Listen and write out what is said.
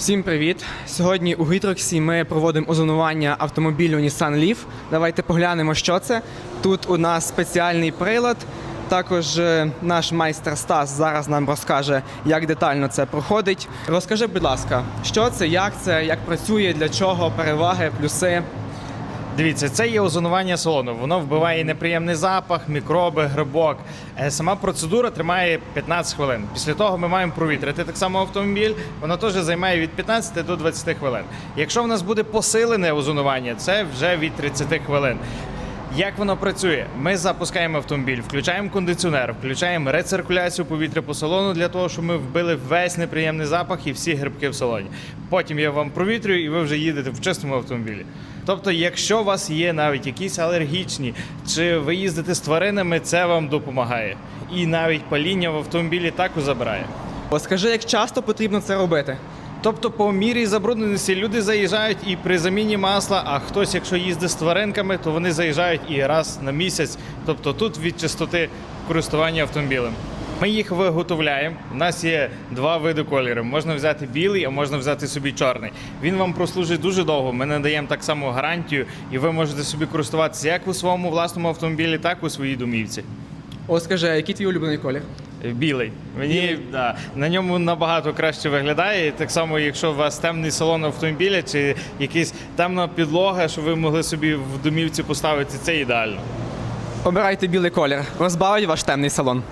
Всім привіт! Сьогодні у Гітроксі ми проводимо озонування автомобілю Nissan Leaf. Давайте поглянемо, що це. Тут у нас спеціальний прилад. Також е, наш майстер Стас зараз нам розкаже, як детально це проходить. Розкажи, будь ласка, що це, як це, як працює, для чого, переваги, плюси. Дивіться, це є озонування салону. Воно вбиває неприємний запах, мікроби, грибок. Е, Сама процедура тримає 15 хвилин. Після того ми маємо провітрити так само автомобіль. Воно теж займає від 15 до 20 хвилин. Якщо в нас буде посилене озонування, це вже від 30 хвилин. Як воно працює? Ми запускаємо автомобіль, включаємо кондиціонер, включаємо рециркуляцію повітря по салону для того, щоб ми вбили весь неприємний запах і всі грибки в салоні. Потім я вам провітрюю, і ви вже їдете в чистому автомобілі. Тобто, якщо у вас є навіть якісь алергічні, чи ви їздите з тваринами, це вам допомагає. І навіть паління в автомобілі також забирає. Розкажи, як часто потрібно це робити. Тобто, по мірі забрудненості люди заїжджають і при заміні масла, а хтось, якщо їздить з тваринками, то вони заїжджають і раз на місяць. Тобто тут від чистоти користування автомобілем. Ми їх виготовляємо. У нас є два види кольорів. Можна взяти білий, а можна взяти собі чорний. Він вам прослужить дуже довго. Ми надаємо так само гарантію, і ви можете собі користуватися як у своєму власному автомобілі, так і у своїй домівці. Розкажи, який твій улюблений колір? Білий. Мені Да, на ньому набагато краще виглядає. І так само, якщо у вас темний салон автомобіля чи якась темна підлога, що ви могли собі в домівці поставити, це ідеально. Обирайте білий колір. Розбавить ваш темний салон.